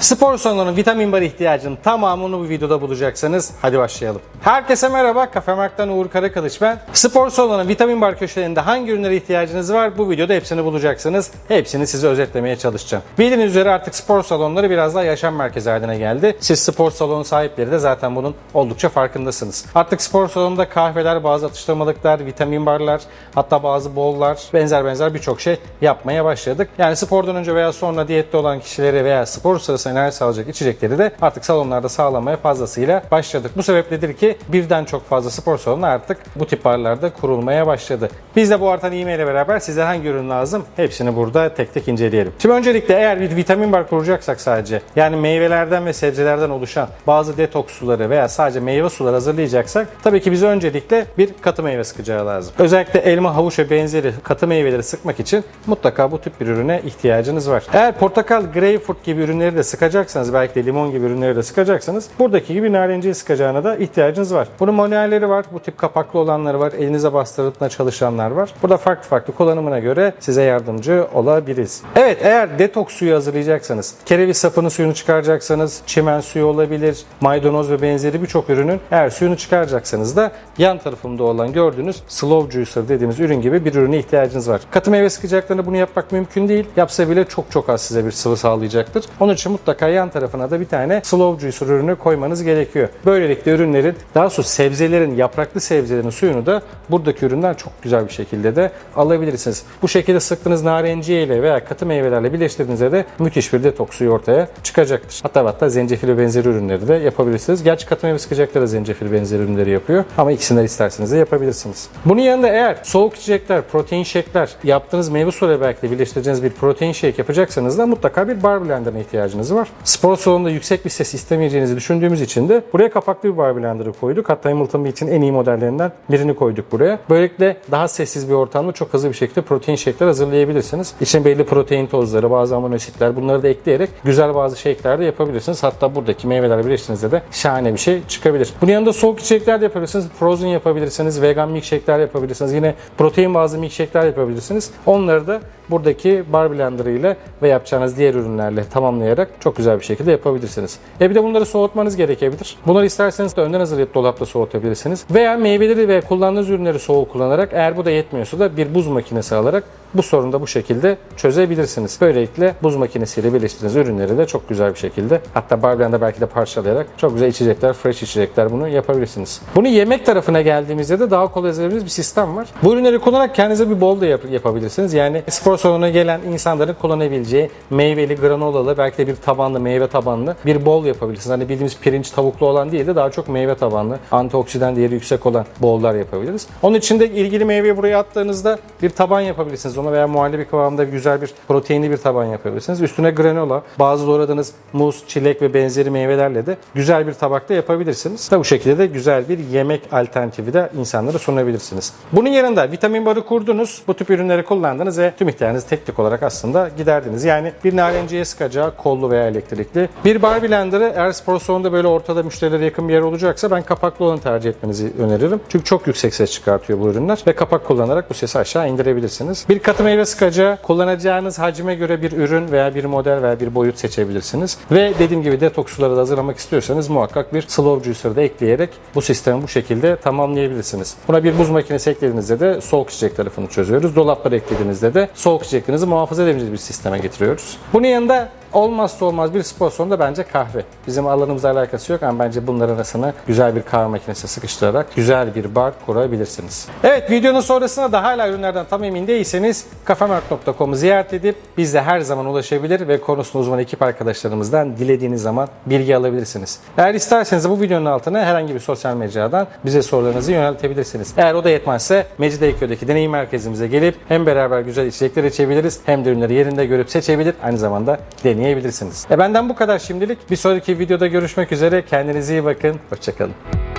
Spor salonunun vitamin bar ihtiyacının tamamını bu videoda bulacaksınız. Hadi başlayalım. Herkese merhaba. Kafe Mark'tan Uğur Karakılıç ben. Spor salonunun vitamin bar köşelerinde hangi ürünlere ihtiyacınız var? Bu videoda hepsini bulacaksınız. Hepsini size özetlemeye çalışacağım. Bildiğiniz üzere artık spor salonları biraz daha yaşam merkezi haline geldi. Siz spor salonu sahipleri de zaten bunun oldukça farkındasınız. Artık spor salonunda kahveler, bazı atıştırmalıklar, vitamin barlar, hatta bazı bollar, benzer benzer birçok şey yapmaya başladık. Yani spordan önce veya sonra diyette olan kişileri veya spor sırasında enerji sağlayacak içecekleri de artık salonlarda sağlamaya fazlasıyla başladık. Bu sebepledir ki birden çok fazla spor salonu artık bu tip barlarda kurulmaya başladı. Biz de bu artan e ile beraber size hangi ürün lazım hepsini burada tek tek inceleyelim. Şimdi öncelikle eğer bir vitamin bar kuracaksak sadece yani meyvelerden ve sebzelerden oluşan bazı detoks suları veya sadece meyve suları hazırlayacaksak tabii ki bize öncelikle bir katı meyve sıkacağı lazım. Özellikle elma, havuç ve benzeri katı meyveleri sıkmak için mutlaka bu tip bir ürüne ihtiyacınız var. Eğer portakal, greyfurt gibi ürünleri de sıkacaksanız belki de limon gibi ürünleri de sıkacaksanız buradaki gibi narenciyi sıkacağına da ihtiyacınız var. Bunun manuelleri var. Bu tip kapaklı olanları var. Elinize bastırıp çalışanlar var. Burada farklı farklı kullanımına göre size yardımcı olabiliriz. Evet eğer detoks suyu hazırlayacaksanız, kereviz sapının suyunu çıkaracaksanız, çimen suyu olabilir, maydanoz ve benzeri birçok ürünün eğer suyunu çıkaracaksanız da yan tarafımda olan gördüğünüz slow juicer dediğimiz ürün gibi bir ürüne ihtiyacınız var. Katı meyve sıkacaklarında bunu yapmak mümkün değil. Yapsa bile çok çok az size bir sıvı sağlayacaktır. Onun için mutlaka yan tarafına da bir tane slow juicer ürünü koymanız gerekiyor. Böylelikle ürünlerin daha doğrusu sebzelerin, yapraklı sebzelerin suyunu da buradaki üründen çok güzel bir şekilde de alabilirsiniz. Bu şekilde sıktığınız narenciye ile veya katı meyvelerle birleştirdiğinizde de müthiş bir detoks suyu ortaya çıkacaktır. Hatta hatta zencefil ve benzeri ürünleri de yapabilirsiniz. Gerçi katı meyve sıkacakları da zencefil benzeri ürünleri yapıyor. Ama ikisinden isterseniz de yapabilirsiniz. Bunun yanında eğer soğuk içecekler, protein shake'ler, yaptığınız meyve suları belki de birleştireceğiniz bir protein shake yapacaksanız da mutlaka bir bar blenderına ihtiyacınız var. Spor salonunda yüksek bir ses istemeyeceğinizi düşündüğümüz için de buraya kapaklı bir bar blenderı koyduk. Hatta Hamilton Beach'in en iyi modellerinden birini koyduk buraya. Böylelikle daha sessiz bir ortamda çok hızlı bir şekilde protein shake'ler hazırlayabilirsiniz. İçine belli protein tozları, bazı amino asitler bunları da ekleyerek güzel bazı shake'ler de yapabilirsiniz. Hatta buradaki meyvelerle birleştiğinizde de şahane bir şey çıkabilir. Bunun yanında soğuk içecekler de yapabilirsiniz. Frozen yapabilirsiniz. Vegan milkshake'ler yapabilirsiniz. Yine protein bazlı milkshake'ler yapabilirsiniz. Onları da buradaki bar blender ile ve yapacağınız diğer ürünlerle tamamlayarak çok güzel bir şekilde yapabilirsiniz. E bir de bunları soğutmanız gerekebilir. Bunları isterseniz de önden hazırlayıp dolapta soğutabilirsiniz. Veya meyveleri ve kullandığınız ürünleri soğuk kullanarak eğer bu da yetmiyorsa da bir buz makinesi alarak bu sorunu da bu şekilde çözebilirsiniz. Böylelikle buz makinesiyle birleştirdiğiniz ürünleri de çok güzel bir şekilde hatta bar blender belki de parçalayarak çok güzel içecekler, fresh içecekler bunu yapabilirsiniz. Bunu yemek tarafına geldiğimizde de daha kolay yazabileceğiniz bir sistem var. Bu ürünleri kullanarak kendinize bir bol da yap- yapabilirsiniz. Yani spor salonuna gelen insanların kullanabileceği meyveli, granolalı, belki de bir tabanlı, meyve tabanlı bir bol yapabilirsiniz. Hani bildiğimiz pirinç tavuklu olan değil de daha çok meyve tabanlı, antioksidan değeri yüksek olan bollar yapabiliriz. Onun için de ilgili meyveyi buraya attığınızda bir taban yapabilirsiniz ona veya muhallebi kıvamında güzel bir proteinli bir taban yapabilirsiniz. Üstüne granola, bazı doğradığınız muz, çilek ve benzeri meyvelerle de güzel bir tabakta yapabilirsiniz. Tabi bu şekilde de güzel bir yemek alternatifi de insanlara sunabilirsiniz. Bunun yanında vitamin barı kurdunuz, bu tip ürünleri kullandınız ve tüm ihtiyacınızı teknik olarak aslında giderdiniz. Yani bir narenciye sıkacağı kollu veya elektrikli. Bir bar blenderı eğer spor salonunda böyle ortada müşterilere yakın bir yer olacaksa ben kapaklı olanı tercih etmenizi öneririm. Çünkü çok yüksek ses çıkartıyor bu ürünler ve kapak kullanarak bu sesi aşağı indirebilirsiniz. Bir katı meyve sıkacağı kullanacağınız hacime göre bir ürün veya bir model veya bir boyut seçebilirsiniz. Ve dediğim gibi detoks suları da hazırlamak istiyorsanız muhakkak bir slow juicer da ekleyerek bu sistemi bu şekilde tamamlayabilirsiniz. Buna bir buz makinesi eklediğinizde de soğuk içecek tarafını çözüyoruz. Dolapları eklediğinizde de soğuk içeceklerinizi muhafaza edebileceğiniz bir sisteme getiriyoruz. Bunun yanında olmazsa olmaz bir spor salonu da bence kahve. Bizim alanımızla alakası yok ama bence bunların arasına güzel bir kahve makinesi sıkıştırarak güzel bir bar kurabilirsiniz. Evet videonun sonrasında da hala ürünlerden tam emin değilseniz kafemark.com'u ziyaret edip bizde her zaman ulaşabilir ve konusunda uzman ekip arkadaşlarımızdan dilediğiniz zaman bilgi alabilirsiniz. Eğer isterseniz bu videonun altına herhangi bir sosyal mecradan bize sorularınızı yöneltebilirsiniz. Eğer o da yetmezse Mecidiyeköy'deki deneyim merkezimize gelip hem beraber güzel içecekler içebiliriz hem de ürünleri yerinde görüp seçebilir aynı zamanda deneyebilirsiniz. E benden bu kadar şimdilik. Bir sonraki videoda görüşmek üzere. Kendinize iyi bakın. Hoşçakalın.